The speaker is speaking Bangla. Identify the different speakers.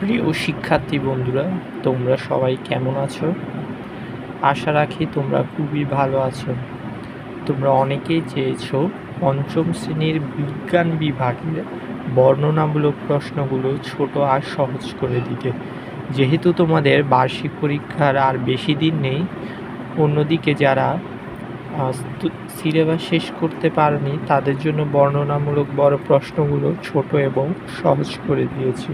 Speaker 1: প্রিয় শিক্ষার্থী বন্ধুরা, তোমরা সবাই কেমন আছো? আশা রাখি তোমরা খুবই ভালো আছো। তোমরা অনেকেই চেয়েছো পঞ্চম শ্রেণির বিজ্ঞান বিভাগের বর্ণনামূলক প্রশ্নগুলো ছোট আর সহজ করে দিতে। যেহেতু তোমাদের বার্ষিক পরীক্ষার আর বেশি দিন নেই, অন্যদিকে যারা সিলেবাস শেষ করতে পারেনি, তাদের জন্য বর্ণনামূলক বড় প্রশ্নগুলো ছোট এবং সহজ করে দিয়েছি।